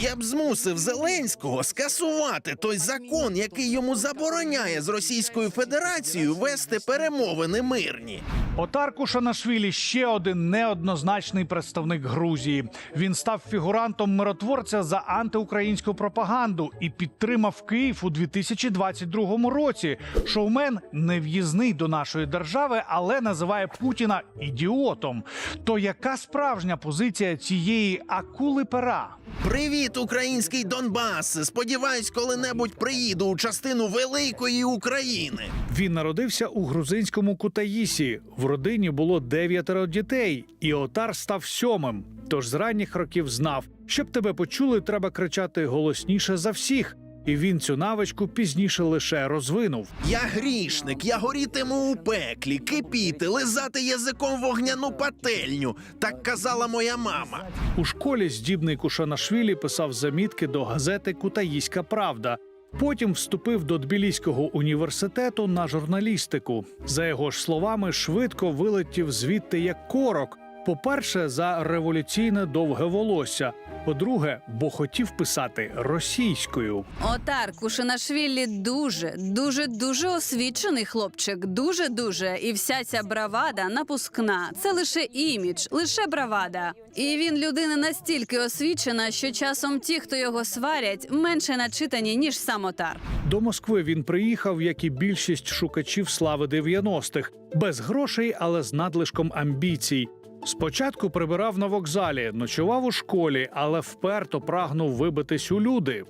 Я б змусив Зеленського скасувати той закон, який йому забороняє з Російською Федерацією вести перемовини мирні. Отар Кушанашвілі ще один неоднозначний представник Грузії. Він став фігурантом миротворця за антиукраїнську пропаганду і підтримав Київ у 2022 році. Шоумен не в'їзний до нашої держави, але називає Путіна ідіотом. То яка справжня позиція цієї акули пера? Привіт, український Донбас! Сподіваюсь, коли-небудь приїду у частину великої України. Він народився у грузинському Кутаїсі. В родині було дев'ятеро дітей, і отар став сьомим. Тож з ранніх років знав, щоб тебе почули, треба кричати голосніше за всіх. І він цю навичку пізніше лише розвинув. Я грішник, я горітиму у пеклі, кипіти, лизати язиком вогняну пательню. Так казала моя мама. У школі здібний Кушанашвілі писав замітки до газети Кутаїська Правда. Потім вступив до Тбіліського університету на журналістику. За його ж словами, швидко вилетів звідти як корок. По-перше, за революційне довге волосся. По-друге, бо хотів писати російською. Отар Кушинашвілі дуже, дуже, дуже освічений хлопчик. Дуже, дуже. І вся ця бравада напускна. Це лише імідж, лише бравада. І він людина настільки освічена, що часом ті, хто його сварять, менше начитані, ніж сам отар. До Москви він приїхав, як і більшість шукачів слави 90-х. без грошей, але з надлишком амбіцій. Спочатку прибирав на вокзалі, ночував у школі, але вперто прагнув вибитись у люди.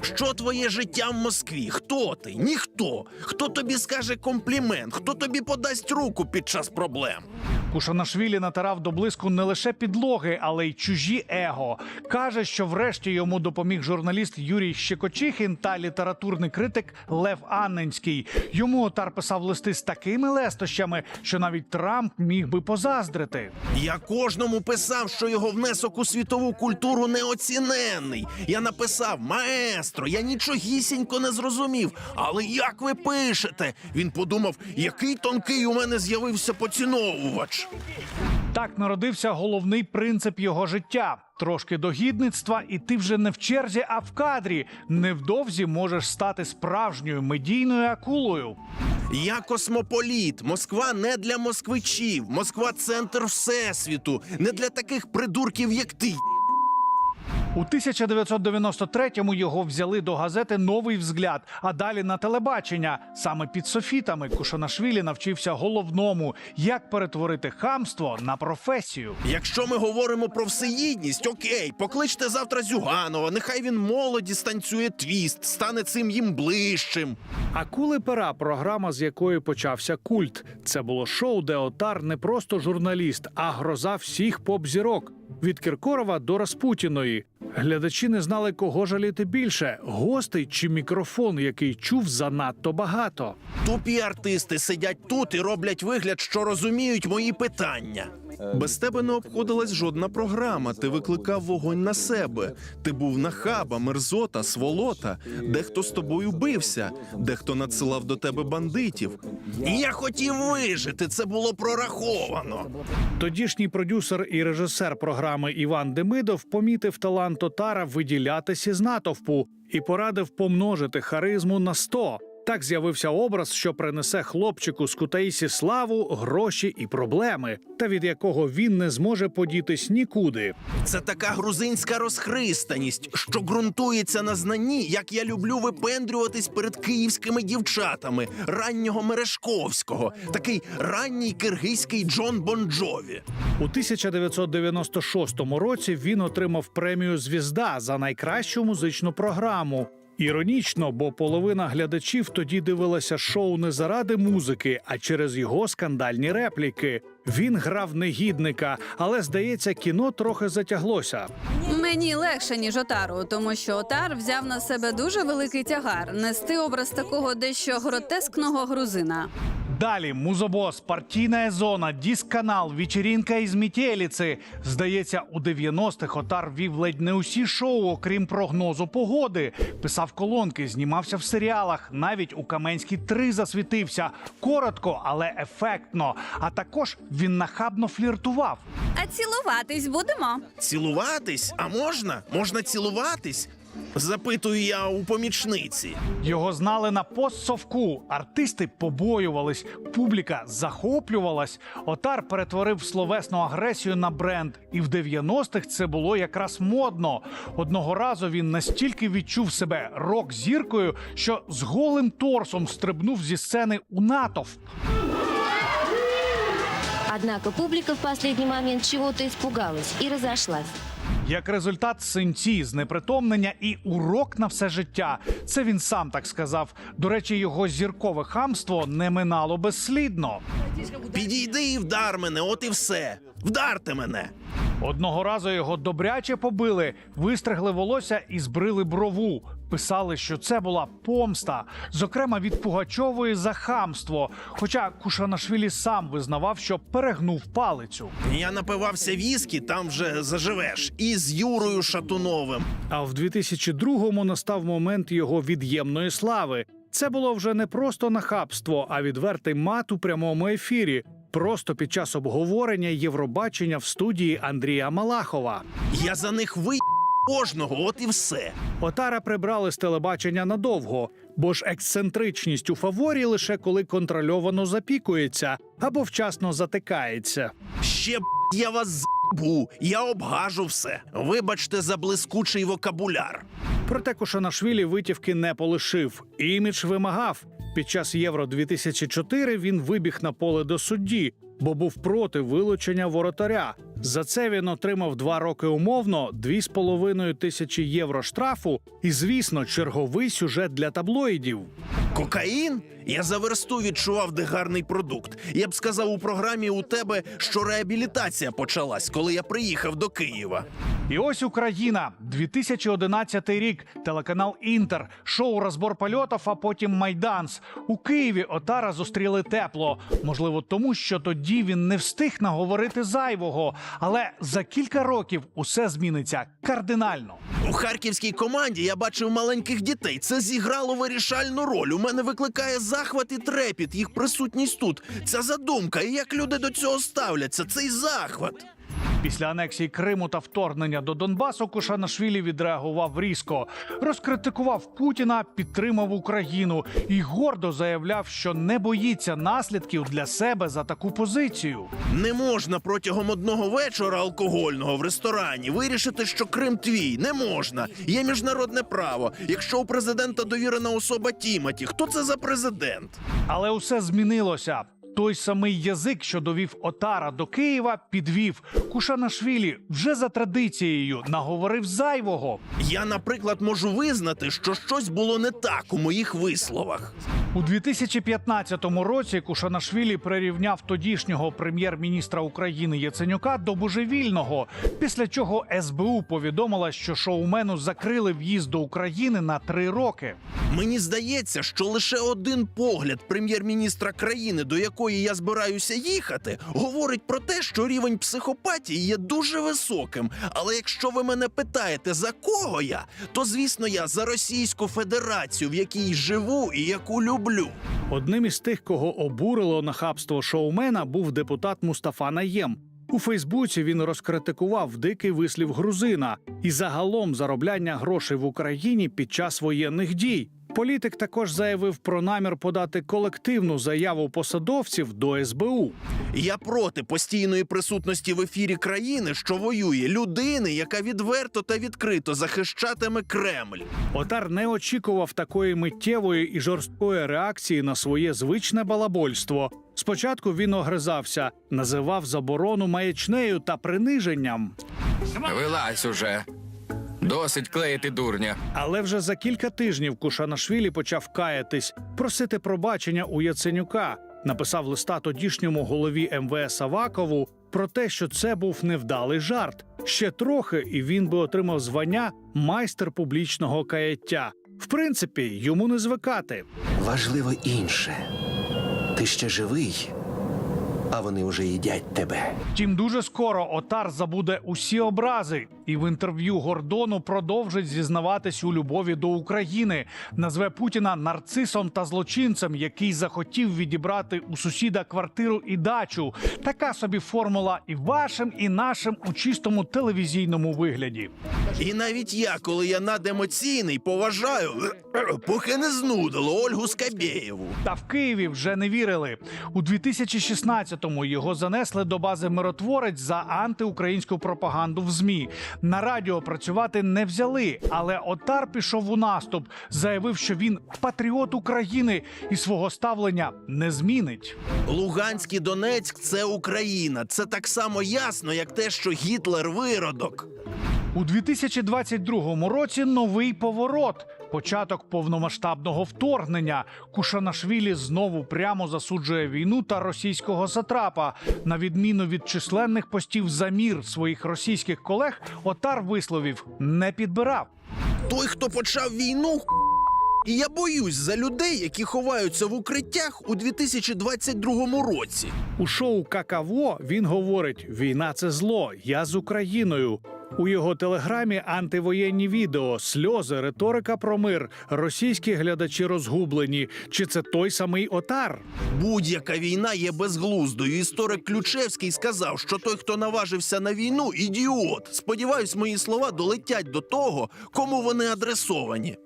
Що твоє життя в Москві? Хто ти? Ніхто. Хто тобі скаже комплімент? Хто тобі подасть руку під час проблем? Кушанашвілі натирав до блиску не лише підлоги, але й чужі его. Каже, що врешті йому допоміг журналіст Юрій Щекочихін та літературний критик Лев Анненський. Йому отар писав листи з такими лестощами, що навіть Трамп міг би позаздрити. Я кожному писав, що його внесок у світову культуру неоціненний. Я написав маестро, я нічогісінько не зрозумів. Але як ви пишете? Він подумав, який тонкий у мене з'явився поціновувач. Так народився головний принцип його життя. Трошки догідництва, і ти вже не в черзі, а в кадрі. Невдовзі можеш стати справжньою медійною акулою. Я космополіт. Москва не для москвичів. Москва центр всесвіту, не для таких придурків, як ти. У 1993-му його взяли до газети Новий взгляд, а далі на телебачення. Саме під софітами Кушанашвілі навчився головному, як перетворити хамство на професію. Якщо ми говоримо про всеїдність, окей, покличте завтра Зюганова. Нехай він молоді станцює твіст, стане цим їм ближчим. Акули пера програма, з якої почався культ. Це було шоу, де отар не просто журналіст, а гроза всіх поп-зірок. Від Кіркорова до Распутіної. Глядачі не знали, кого жаліти більше: гостей чи мікрофон, який чув занадто багато. Тупі артисти сидять тут і роблять вигляд, що розуміють мої питання. Без тебе не обходилась жодна програма. Ти викликав вогонь на себе. Ти був нахаба, мерзота, сволота. Дехто з тобою бився, дехто надсилав до тебе бандитів. Я хотів вижити. Це було прораховано. Тодішній продюсер і режисер програми Іван Демидов помітив талант Отара виділятися із натовпу і порадив помножити харизму на 100. Так з'явився образ, що принесе хлопчику з Кутаїсі славу, гроші і проблеми, та від якого він не зможе подітись нікуди. Це така грузинська розхристаність, що ґрунтується на знанні, як я люблю випендрюватись перед київськими дівчатами раннього Мережковського, такий ранній киргизький Джон Бонджові. У 1996 році він отримав премію Звізда за найкращу музичну програму. Іронічно, бо половина глядачів тоді дивилася шоу не заради музики, а через його скандальні репліки. Він грав негідника, але здається, кіно трохи затяглося. Мені легше, ніж отару, тому що отар взяв на себе дуже великий тягар нести образ такого дещо гротескного грузина. Далі музобос, партійна зона, дисканал, вечерінка із Мітєліці. Здається, у 90-х Отар вів ледь не усі шоу, окрім прогнозу погоди. Писав колонки, знімався в серіалах. Навіть у Каменській 3 засвітився. Коротко, але ефектно. А також він нахабно фліртував. А цілуватись будемо. Цілуватись? А можна? Можна цілуватись? Запитую я у помічниці. Його знали на постсовку. Артисти побоювались, публіка захоплювалась. Отар перетворив словесну агресію на бренд, і в 90-х це було якраз модно. Одного разу він настільки відчув себе рок-зіркою, що з голим торсом стрибнув зі сцени у натовп. Однако публика в последний момент чего-то испугалась и разошлась. Як результат, синці, знепритомнення і урок на все життя. Це він сам так сказав. До речі, його зіркове хамство не минало безслідно. Підійди і вдар мене, от і все. Вдарте мене. Одного разу його добряче побили, вистригли волосся і збрили брову. Писали, що це була помста, зокрема від Пугачової за хамство. Хоча Кушанашвілі сам визнавав, що перегнув палицю. Я напивався віскі, там вже заживеш. І з Юрою Шатуновим. А в 2002-му настав момент його від'ємної слави. Це було вже не просто нахабство, а відвертий мат у прямому ефірі. Просто під час обговорення Євробачення в студії Андрія Малахова. Я за них ви кожного, от і все. Отара прибрали з телебачення надовго, бо ж ексцентричність у фаворі лише коли контрольовано запікується або вчасно затикається. Ще б я вас з**бу, я обгажу все. Вибачте за блискучий вокабуляр. Проте Кошанашвілі витівки не полишив. Імідж вимагав. Під час Євро 2004 він вибіг на поле до судді, бо був проти вилучення воротаря. За це він отримав два роки умовно, 2,5 тисячі євро штрафу і, звісно, черговий сюжет для таблоїдів. Кокаїн? Я за версту відчував, де гарний продукт. Я б сказав у програмі у тебе, що реабілітація почалась, коли я приїхав до Києва. І ось Україна, 2011 рік, телеканал Інтер, шоу розбор польотів, а потім майданс. У Києві Отара зустріли тепло. Можливо, тому що тоді він не встиг наговорити зайвого. Але за кілька років усе зміниться кардинально. У харківській команді я бачив маленьких дітей. Це зіграло вирішальну роль. У мене викликає захват і трепіт, їх присутність тут. Ця задумка, і як люди до цього ставляться, цей захват. Після анексії Криму та вторгнення до Донбасу Кушанашвілі відреагував різко, розкритикував Путіна, підтримав Україну і гордо заявляв, що не боїться наслідків для себе за таку позицію. Не можна протягом одного вечора алкогольного в ресторані вирішити, що Крим твій. Не можна. Є міжнародне право. Якщо у президента довірена особа Тіматі, хто це за президент? Але усе змінилося. Той самий язик, що довів Отара до Києва, підвів Кушанашвілі вже за традицією наговорив зайвого. Я, наприклад, можу визнати, що щось було не так у моїх висловах. У 2015 році Кушанашвілі прирівняв тодішнього прем'єр-міністра України Яценюка до божевільного. Після чого СБУ повідомила, що шоумену закрили в'їзд до України на три роки. Мені здається, що лише один погляд прем'єр-міністра країни, до якої я збираюся їхати, говорить про те, що рівень психопатії є дуже високим. Але якщо ви мене питаєте, за кого я, то звісно я за Російську Федерацію, в якій живу і яку люблю. Одним із тих, кого обурило нахабство шоумена, був депутат Мустафа Наєм. У Фейсбуці він розкритикував дикий вислів грузина і загалом заробляння грошей в Україні під час воєнних дій. Політик також заявив про намір подати колективну заяву посадовців до СБУ. Я проти постійної присутності в ефірі країни, що воює, людини, яка відверто та відкрито захищатиме Кремль. Отар не очікував такої миттєвої і жорсткої реакції на своє звичне балабольство. Спочатку він огризався, називав заборону маячнею та приниженням. Вилазь уже. Досить клеїти дурня. Але вже за кілька тижнів Кушанашвілі почав каятись, просити пробачення у Яценюка. Написав листа тодішньому голові МВС Авакову про те, що це був невдалий жарт. Ще трохи, і він би отримав звання майстер публічного каяття. В принципі, йому не звикати. Важливо інше. Ти ще живий, а вони вже їдять тебе. Втім, дуже скоро Отар забуде усі образи, і в інтерв'ю Гордону продовжить зізнаватись у любові до України, назве Путіна нарцисом та злочинцем, який захотів відібрати у сусіда квартиру і дачу. Така собі формула і вашим, і нашим у чистому телевізійному вигляді. І навіть я, коли я надемоційний, поважаю, поки не знудило Ольгу Скабєєву. Та в Києві вже не вірили. У 2016-му його занесли до бази миротворець за антиукраїнську пропаганду в змі. На радіо працювати не взяли, але Отар пішов у наступ, заявив, що він патріот України і свого ставлення не змінить. Луганськ і Донецьк це Україна. Це так само ясно, як те, що Гітлер виродок. У 2022 році новий поворот. Початок повномасштабного вторгнення. Кушанашвілі знову прямо засуджує війну та російського сатрапа. На відміну від численних постів за мір своїх російських колег, Отар висловів не підбирав. Той, хто почав війну, і я боюсь за людей, які ховаються в укриттях у 2022 році. У шоу Какаво він говорить: війна це зло. Я з Україною. У його телеграмі антивоєнні відео, сльози, риторика про мир. Російські глядачі розгублені. Чи це той самий отар? Будь-яка війна є безглуздою. Історик Ключевський сказав, що той, хто наважився на війну, ідіот. Сподіваюсь, мої слова долетять до того, кому вони адресовані.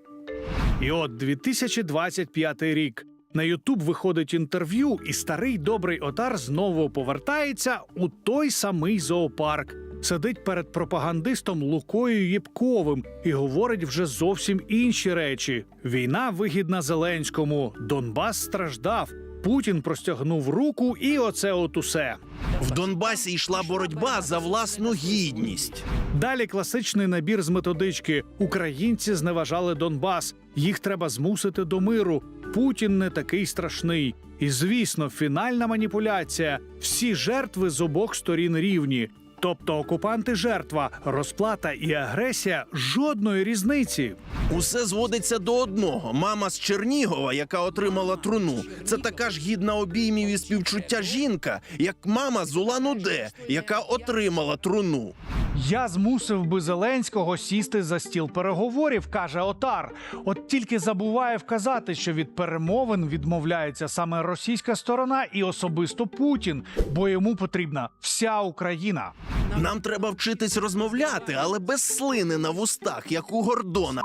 І от 2025 рік. На Ютуб виходить інтерв'ю, і старий добрий отар знову повертається у той самий зоопарк. Сидить перед пропагандистом Лукою Єпковим і говорить вже зовсім інші речі: війна вигідна Зеленському, Донбас страждав. Путін простягнув руку, і оце от усе. В Донбасі йшла боротьба за власну гідність. Далі класичний набір з методички: Українці зневажали Донбас. Їх треба змусити до миру. Путін не такий страшний. І звісно, фінальна маніпуляція: всі жертви з обох сторін рівні. Тобто окупанти жертва, розплата і агресія жодної різниці. Усе зводиться до одного: мама з Чернігова, яка отримала труну, це така ж гідна обіймів і співчуття жінка, як мама з Улан-Удэ, яка отримала труну. Я змусив би Зеленського сісти за стіл переговорів, каже Отар. От тільки забуває вказати, що від перемовин відмовляється саме російська сторона і особисто Путін, бо йому потрібна вся Україна. Нам треба вчитись розмовляти, але без слини на вустах, як у Гордона.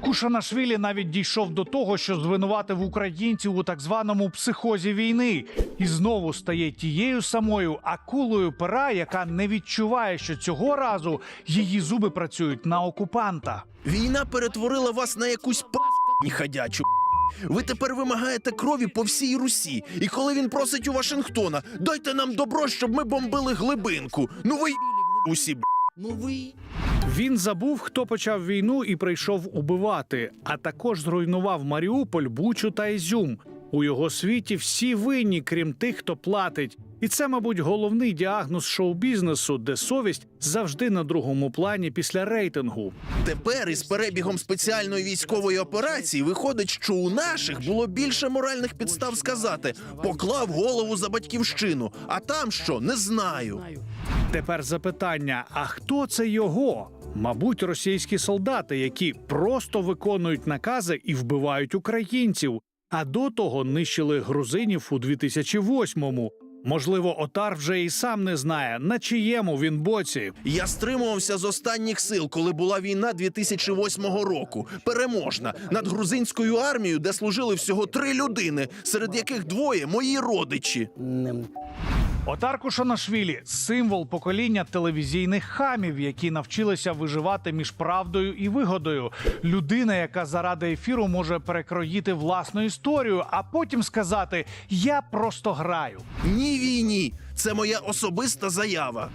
Кушанашвілі навіть дійшов до того, що звинуватив українців у так званому психозі війни, і знову стає тією самою акулою пера, яка не відчуває, що цього разу її зуби працюють на окупанта. Війна перетворила вас на якусь п***ні ходячу. Ви тепер вимагаєте крові по всій Русі. І коли він просить у Вашингтона, дайте нам добро, щоб ми бомбили глибинку. Ну ви усі б***. Він забув, хто почав війну і прийшов убивати, а також зруйнував Маріуполь, Бучу та Ізюм. У його світі всі винні, крім тих, хто платить. І це, мабуть, головний діагноз шоу-бізнесу, де совість завжди на другому плані після рейтингу. Тепер із перебігом спеціальної військової операції виходить, що у наших було більше моральних підстав сказати поклав голову за батьківщину, а там що не знаю. Тепер запитання: а хто це його? Мабуть, російські солдати, які просто виконують накази і вбивають українців, а до того нищили грузинів у 2008-му. Можливо, отар вже і сам не знає, на чиєму він боці. Я стримувався з останніх сил, коли була війна 2008 року. Переможна над грузинською армією, де служили всього три людини, серед яких двоє мої родичі. Отар Шонашвілі – символ покоління телевізійних хамів, які навчилися виживати між правдою і вигодою. Людина, яка заради ефіру може перекроїти власну історію, а потім сказати: Я просто граю. Ні війні. Це моя особиста заява.